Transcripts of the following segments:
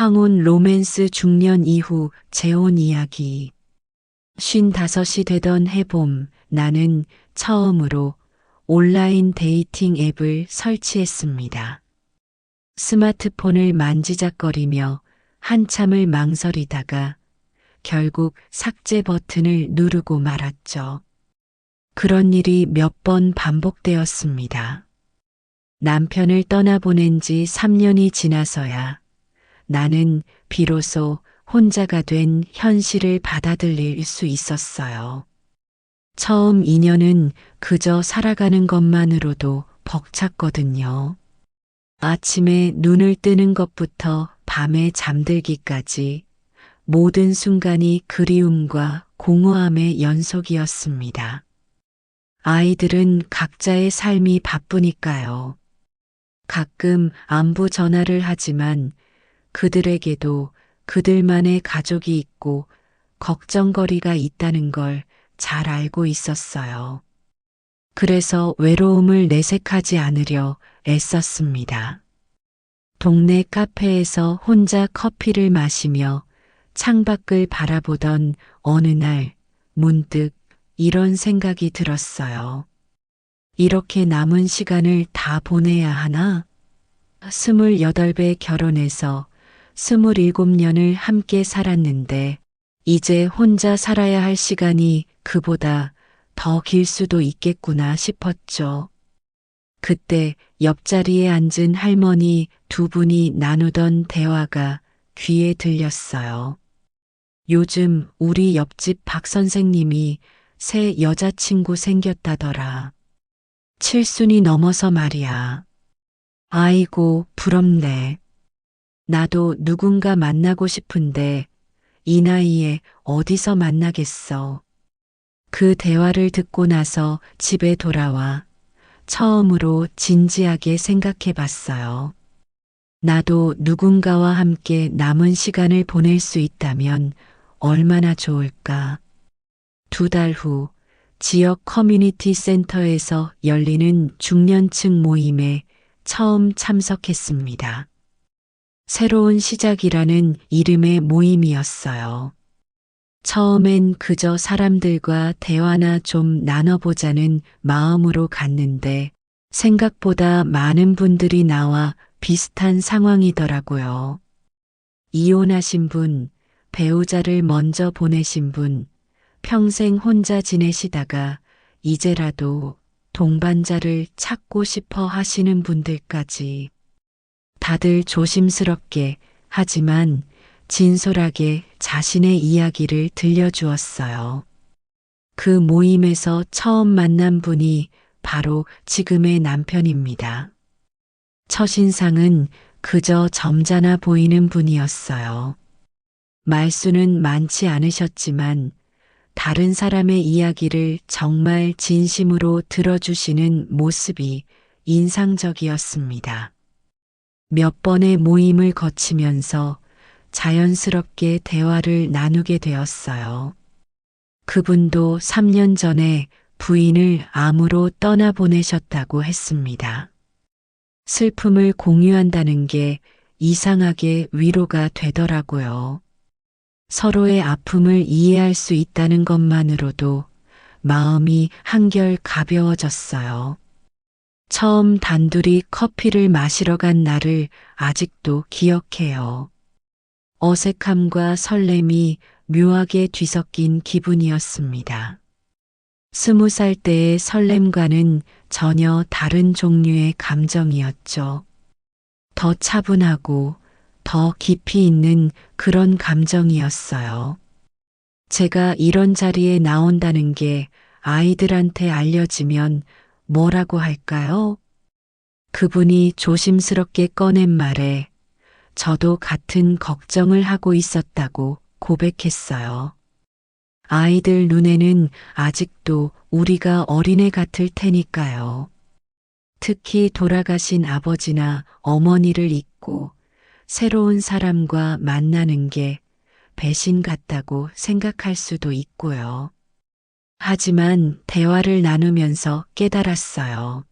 황혼 로맨스 중년 이후 재혼 이야기. 쉰 다섯이 되던 해봄 나는 처음으로 온라인 데이팅 앱을 설치했습니다. 스마트폰을 만지작거리며 한참을 망설이다가 결국 삭제 버튼을 누르고 말았죠. 그런 일이 몇 번 반복되었습니다. 남편을 떠나보낸 지 3년이 지나서야 나는 비로소 혼자가 된 현실을 받아들일 수 있었어요. 처음 2년은 그저 살아가는 것만으로도 벅찼거든요. 아침에 눈을 뜨는 것부터 밤에 잠들기까지 모든 순간이 그리움과 공허함의 연속이었습니다. 아이들은 각자의 삶이 바쁘니까요. 가끔 안부 전화를 하지만 그들에게도 그들만의 가족이 있고 걱정거리가 있다는 걸 잘 알고 있었어요. 그래서 외로움을 내색하지 않으려 애썼습니다. 동네 카페에서 혼자 커피를 마시며 창밖을 바라보던 어느 날 문득 이런 생각이 들었어요. 이렇게 남은 시간을 다 보내야 하나? 스물여덟 배 결혼해서 스물일곱 년을 함께 살았는데 이제 혼자 살아야 할 시간이 그보다 더 길 수도 있겠구나 싶었죠. 그때 옆자리에 앉은 할머니 두 분이 나누던 대화가 귀에 들렸어요. 요즘 우리 옆집 박 선생님이 새 여자친구 생겼다더라. 칠순이 넘어서 말이야. 아이고, 부럽네. 나도 누군가 만나고 싶은데 이 나이에 어디서 만나겠어. 그 대화를 듣고 나서 집에 돌아와 처음으로 진지하게 생각해 봤어요. 나도 누군가와 함께 남은 시간을 보낼 수 있다면 얼마나 좋을까. 두 달 후 지역 커뮤니티 센터에서 열리는 중년층 모임에 처음 참석했습니다. 새로운 시작이라는 이름의 모임이었어요. 처음엔 그저 사람들과 대화나 좀 나눠보자는 마음으로 갔는데 생각보다 많은 분들이 나와 비슷한 상황이더라고요. 이혼하신 분, 배우자를 먼저 보내신 분, 평생 혼자 지내시다가 이제라도 동반자를 찾고 싶어 하시는 분들까지 다들 조심스럽게 하지만 진솔하게 자신의 이야기를 들려주었어요. 그 모임에서 처음 만난 분이 바로 지금의 남편입니다. 첫인상은 그저 점잖아 보이는 분이었어요. 말수는 많지 않으셨지만 다른 사람의 이야기를 정말 진심으로 들어주시는 모습이 인상적이었습니다. 몇 번의 모임을 거치면서 자연스럽게 대화를 나누게 되었어요. 그분도 3년 전에 부인을 암으로 떠나보내셨다고 했습니다. 슬픔을 공유한다는 게 이상하게 위로가 되더라고요. 서로의 아픔을 이해할 수 있다는 것만으로도 마음이 한결 가벼워졌어요. 처음 단둘이 커피를 마시러 간 날을 아직도 기억해요. 어색함과 설렘이 묘하게 뒤섞인 기분이었습니다. 스무 살 때의 설렘과는 전혀 다른 종류의 감정이었죠. 더 차분하고 더 깊이 있는 그런 감정이었어요. 제가 이런 자리에 나온다는 게 아이들한테 알려지면 뭐라고 할까요? 그분이 조심스럽게 꺼낸 말에 저도 같은 걱정을 하고 있었다고 고백했어요. 아이들 눈에는 아직도 우리가 어린애 같을 테니까요. 특히 돌아가신 아버지나 어머니를 잊고 새로운 사람과 만나는 게 배신 같다고 생각할 수도 있고요. 하지만 대화를 나누면서 깨달았어요.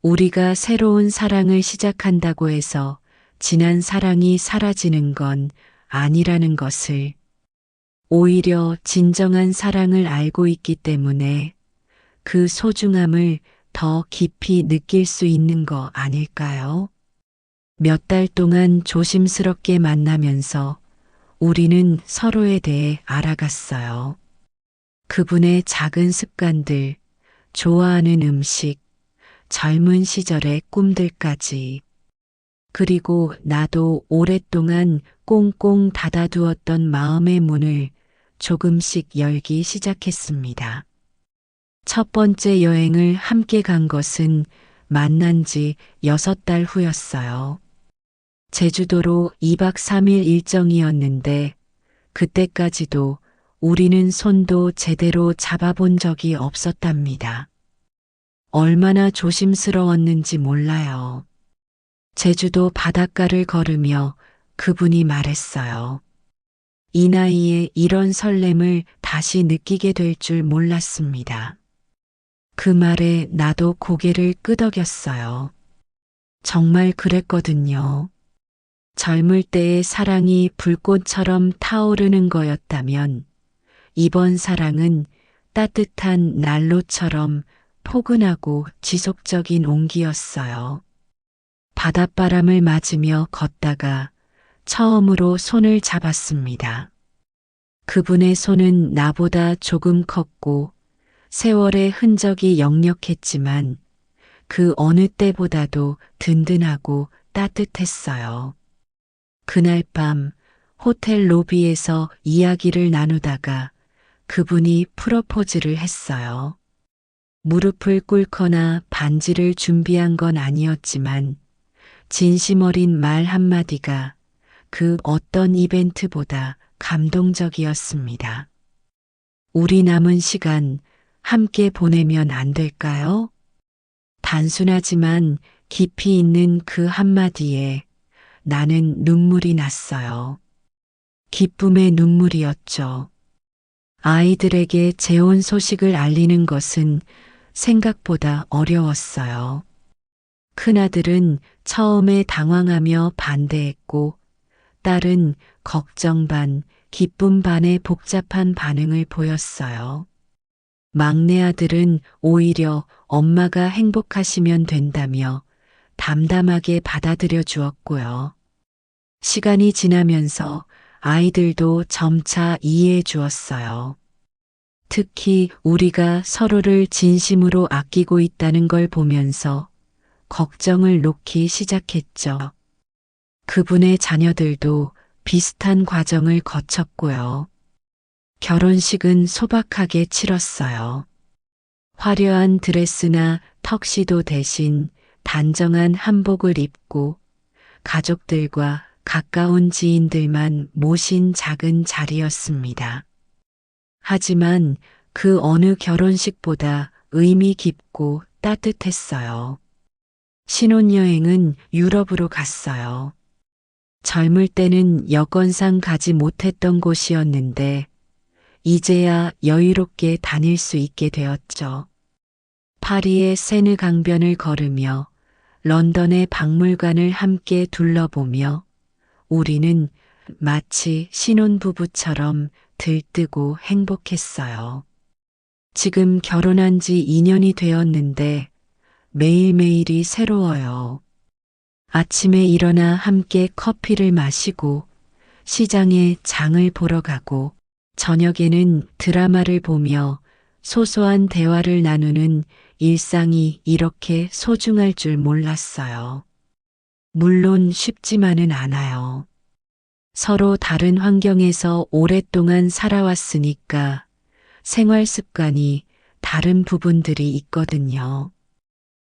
우리가 새로운 사랑을 시작한다고 해서 지난 사랑이 사라지는 건 아니라는 것을 오히려 진정한 사랑을 알고 있기 때문에 그 소중함을 더 깊이 느낄 수 있는 거 아닐까요? 몇 달 동안 조심스럽게 만나면서 우리는 서로에 대해 알아갔어요. 그분의 작은 습관들, 좋아하는 음식, 젊은 시절의 꿈들까지. 그리고 나도 오랫동안 꽁꽁 닫아두었던 마음의 문을 조금씩 열기 시작했습니다. 첫 번째 여행을 함께 간 것은 만난 지 여섯 달 후였어요. 제주도로 2박 3일 일정이었는데 그때까지도 우리는 손도 제대로 잡아본 적이 없었답니다. 얼마나 조심스러웠는지 몰라요. 제주도 바닷가를 걸으며 그분이 말했어요. 이 나이에 이런 설렘을 다시 느끼게 될 줄 몰랐습니다. 그 말에 나도 고개를 끄덕였어요. 정말 그랬거든요. 젊을 때의 사랑이 불꽃처럼 타오르는 거였다면 이번 사랑은 따뜻한 난로처럼 포근하고 지속적인 온기였어요. 바닷바람을 맞으며 걷다가 처음으로 손을 잡았습니다. 그분의 손은 나보다 조금 컸고 세월의 흔적이 역력했지만 그 어느 때보다도 든든하고 따뜻했어요. 그날 밤 호텔 로비에서 이야기를 나누다가 그분이 프로포즈를 했어요. 무릎을 꿇거나 반지를 준비한 건 아니었지만 진심 어린 말 한마디가 그 어떤 이벤트보다 감동적이었습니다. 우리 남은 시간 함께 보내면 안 될까요? 단순하지만 깊이 있는 그 한마디에 나는 눈물이 났어요. 기쁨의 눈물이었죠. 아이들에게 재혼 소식을 알리는 것은 생각보다 어려웠어요. 큰아들은 처음에 당황하며 반대했고, 딸은 걱정 반, 기쁨 반의 복잡한 반응을 보였어요. 막내 아들은 오히려 엄마가 행복하시면 된다며 담담하게 받아들여 주었고요. 시간이 지나면서 아이들도 점차 이해해 주었어요. 특히 우리가 서로를 진심으로 아끼고 있다는 걸 보면서 걱정을 놓기 시작했죠. 그분의 자녀들도 비슷한 과정을 거쳤고요. 결혼식은 소박하게 치렀어요. 화려한 드레스나 턱시도 대신 단정한 한복을 입고 가족들과 가까운 지인들만 모신 작은 자리였습니다. 하지만 그 어느 결혼식보다 의미 깊고 따뜻했어요. 신혼여행은 유럽으로 갔어요. 젊을 때는 여건상 가지 못했던 곳이었는데 이제야 여유롭게 다닐 수 있게 되었죠. 파리의 세느 강변을 걸으며 런던의 박물관을 함께 둘러보며 우리는 마치 신혼부부처럼 들뜨고 행복했어요. 지금 결혼한 지 2년이 되었는데 매일매일이 새로워요. 아침에 일어나 함께 커피를 마시고 시장에 장을 보러 가고 저녁에는 드라마를 보며 소소한 대화를 나누는 일상이 이렇게 소중할 줄 몰랐어요. 물론 쉽지만은 않아요. 서로 다른 환경에서 오랫동안 살아왔으니까 생활 습관이 다른 부분들이 있거든요.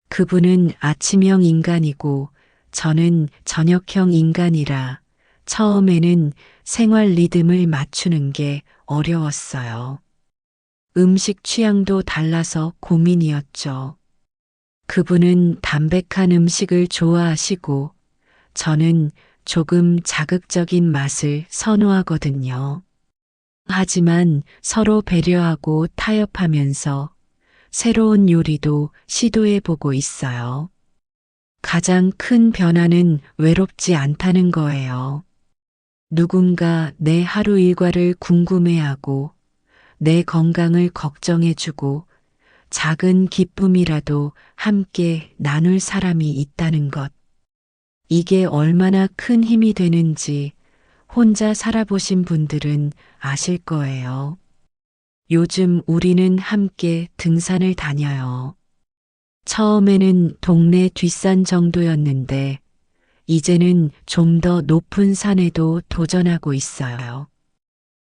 그분은 아침형 인간이고 저는 저녁형 인간이라 처음에는 생활 리듬을 맞추는 게 어려웠어요. 음식 취향도 달라서 고민이었죠. 그분은 담백한 음식을 좋아하시고 저는 조금 자극적인 맛을 선호하거든요. 하지만 서로 배려하고 타협하면서 새로운 요리도 시도해 보고 있어요. 가장 큰 변화는 외롭지 않다는 거예요. 누군가 내 하루 일과를 궁금해하고 내 건강을 걱정해주고 작은 기쁨이라도 함께 나눌 사람이 있다는 것. 이게 얼마나 큰 힘이 되는지 혼자 살아보신 분들은 아실 거예요. 요즘 우리는 함께 등산을 다녀요. 처음에는 동네 뒷산 정도였는데 이제는 좀 더 높은 산에도 도전하고 있어요.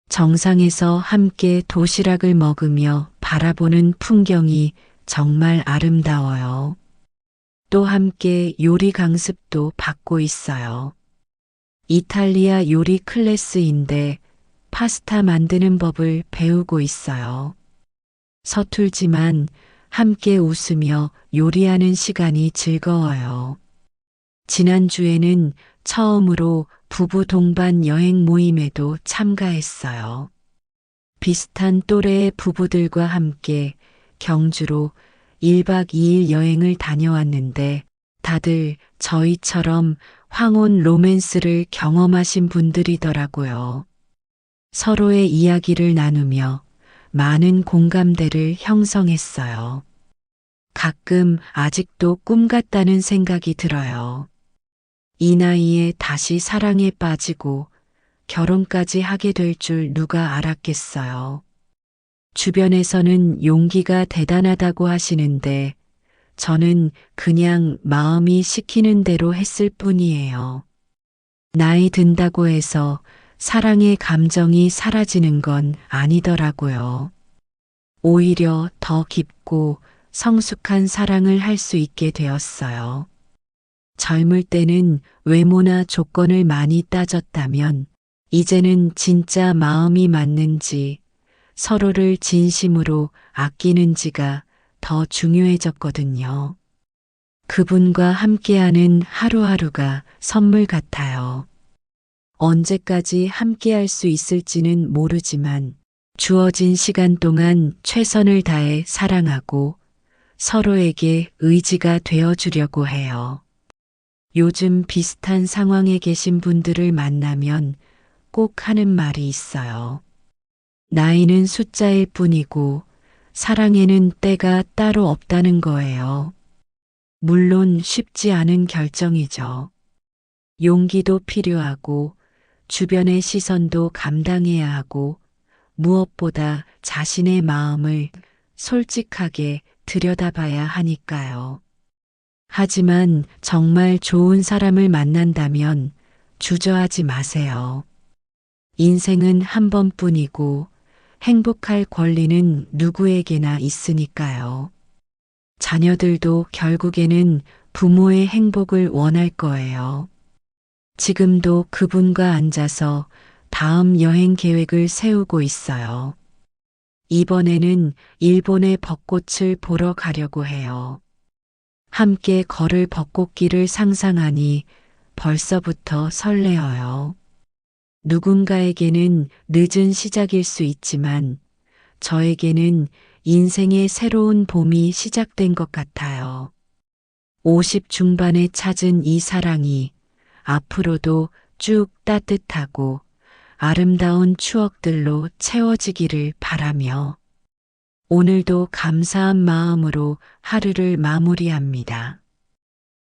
정상에서 함께 도시락을 먹으며 바라보는 풍경이 정말 아름다워요. 또 함께 요리 강습도 받고 있어요. 이탈리아 요리 클래스인데 파스타 만드는 법을 배우고 있어요. 서툴지만 함께 웃으며 요리하는 시간이 즐거워요. 지난주에는 처음으로 부부 동반 여행 모임에도 참가했어요. 비슷한 또래의 부부들과 함께 경주로 1박 2일 여행을 다녀왔는데 다들 저희처럼 황혼 로맨스를 경험하신 분들이더라고요. 서로의 이야기를 나누며 많은 공감대를 형성했어요. 가끔 아직도 꿈 같다는 생각이 들어요. 이 나이에 다시 사랑에 빠지고 결혼까지 하게 될 줄 누가 알았겠어요. 주변에서는 용기가 대단하다고 하시는데 저는 그냥 마음이 시키는 대로 했을 뿐이에요. 나이 든다고 해서 사랑의 감정이 사라지는 건 아니더라고요. 오히려 더 깊고 성숙한 사랑을 할 수 있게 되었어요. 젊을 때는 외모나 조건을 많이 따졌다면 이제는 진짜 마음이 맞는지 서로를 진심으로 아끼는지가 더 중요해졌거든요. 그분과 함께하는 하루하루가 선물 같아요. 언제까지 함께할 수 있을지는 모르지만 주어진 시간 동안 최선을 다해 사랑하고 서로에게 의지가 되어 주려고 해요. 요즘 비슷한 상황에 계신 분들을 만나면 꼭 하는 말이 있어요. 나이는 숫자일 뿐이고 사랑에는 때가 따로 없다는 거예요. 물론 쉽지 않은 결정이죠. 용기도 필요하고 주변의 시선도 감당해야 하고 무엇보다 자신의 마음을 솔직하게 들여다봐야 하니까요. 하지만 정말 좋은 사람을 만난다면 주저하지 마세요. 인생은 한 번뿐이고 행복할 권리는 누구에게나 있으니까요. 자녀들도 결국에는 부모의 행복을 원할 거예요. 지금도 그분과 앉아서 다음 여행 계획을 세우고 있어요. 이번에는 일본의 벚꽃을 보러 가려고 해요. 함께 걸을 벚꽃길을 상상하니 벌써부터 설레어요. 누군가에게는 늦은 시작일 수 있지만 저에게는 인생의 새로운 봄이 시작된 것 같아요. 50 중반에 찾은 이 사랑이 앞으로도 쭉 따뜻하고 아름다운 추억들로 채워지기를 바라며 오늘도 감사한 마음으로 하루를 마무리합니다.